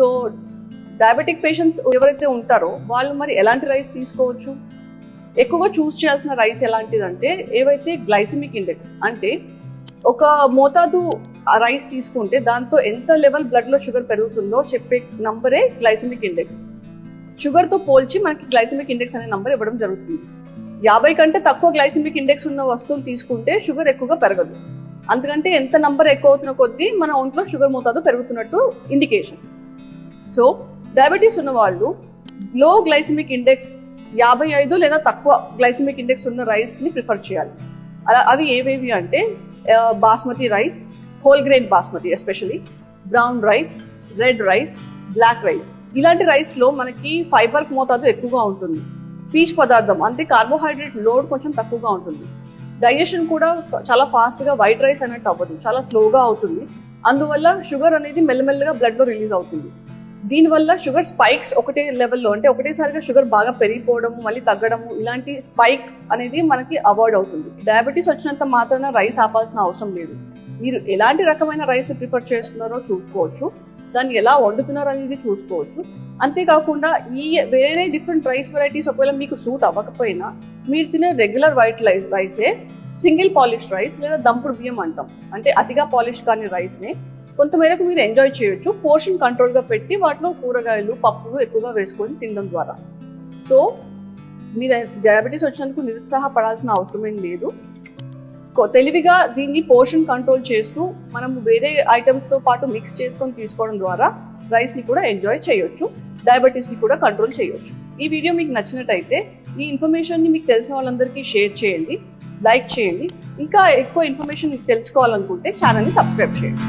So diabetic patients ఎవరైతే ఉంటారో వాళ్ళు మరి ఎలాంటి రైస్ తీసుకోవచ్చు? ఎక్కువగా చూస్ చేయాల్సిన రైస్ ఎలాంటిదంటే ఏవైతే గ్లైసిమిక్ ఇండెక్స్ అంటే ఒక మోతాదు రైస్ తీసుకుంటే దాంతో ఎంత లెవెల్ బ్లడ్లో షుగర్ పెరుగుతుందో చెప్పే నంబరే గ్లైసిమిక్ ఇండెక్స్ షుగర్తో పోల్చి మనకి గ్లైసిమిక్ ఇండెక్స్ అనే నంబర్ ఇవ్వడం జరుగుతుంది. యాభై కంటే తక్కువ గ్లైసిమిక్ ఇండెక్స్ ఉన్న వస్తువులు తీసుకుంటే షుగర్ ఎక్కువగా పెరగదు. అందుకంటే ఎంత నంబర్ ఎక్కువ అవుతున్న కొద్దీ మన ఒంట్లో షుగర్ మోతాదు పెరుగుతున్నట్టు ఇండికేషన్ సో డయాబెటీస్ ఉన్న వాళ్ళు లో గ్లైసిమిక్ ఇండెక్స్ యాభై ఐదు లేదా తక్కువ గ్లైసిమిక్ ఇండెక్స్ ఉన్న రైస్ని ప్రిఫర్ చేయాలి. అలా అవి ఏవేవి అంటే basmati rice whole grain basmati especially brown rice red rice black rice ఇలాంటి రైస్లో మనకి ఫైబర్ మోతాదు ఎక్కువగా ఉంటుంది. పీచ్ పదార్థం అంటే కార్బోహైడ్రేట్ లోడ్ కొంచెం తక్కువగా ఉంటుంది. డైజెషన్ కూడా చాలా ఫాస్ట్గా వైట్ రైస్ అన్నట్టు అవ్వదు చాలా స్లోగా అవుతుంది. అందువల్ల షుగర్ అనేది మెల్లమెల్లగా బ్లడ్లో రిలీజ్ అవుతుంది. దీనివల్ల షుగర్ స్పైక్స్ ఒకటే లెవెల్లో అంటే ఒకటేసారిగా షుగర్ బాగా పెరిగిపోవడం మళ్ళీ తగ్గడము ఇలాంటి స్పైక్ అనేది మనకి అవాయిడ్ అవుతుంది. డయాబెటీస్ వచ్చినంత మాత్రాన రైస్ ఆపాల్సిన అవసరం లేదు. మీరు ఎలాంటి రకమైన రైస్ ప్రిఫర్ చేస్తున్నారో చూసుకోవచ్చు. దాన్ని ఎలా వండుతున్నారో అనేది చూసుకోవచ్చు. అంతేకాకుండా ఈ వేరే డిఫరెంట్ రైస్ వెరైటీస్ ఒకవేళ మీకు సూట్ అవ్వకపోయినా మీరు తినే రెగ్యులర్ వైట్ రైసే సింగిల్ పాలిష్ రైస్ లేదా దంపుడు బియ్యం అంటాం. అంటే అతిగా పాలిష్ కాని రైస్ని కొంతమేరకు మీరు ఎంజాయ్ చేయొచ్చు. పోర్షన్ కంట్రోల్గా పెట్టి వాటిలో కూరగాయలు పప్పులు ఎక్కువగా వేసుకొని తినడం ద్వారా. సో మీరు డయాబెటీస్ వచ్చినందుకు నిరుత్సాహపడాల్సిన అవసరమేం లేదు. తెలివిగా దీన్ని పోర్షన్ కంట్రోల్ చేస్తూ మనం వేరే ఐటమ్స్తో పాటు మిక్స్ చేసుకొని తీసుకోవడం ద్వారా రైస్ని కూడా ఎంజాయ్ చేయొచ్చు. డయాబెటీస్ని కూడా కంట్రోల్ చేయొచ్చు. ఈ వీడియో మీకు నచ్చినట్టయితే ఈ ఇన్ఫర్మేషన్ని మీకు తెలిసిన వాళ్ళందరికీ షేర్ చేయండి లైక్ చేయండి. ఇంకా ఎక్కువ ఇన్ఫర్మేషన్ మీకు తెలుసుకోవాలనుకుంటే ఛానల్ని సబ్స్క్రైబ్ చేయండి.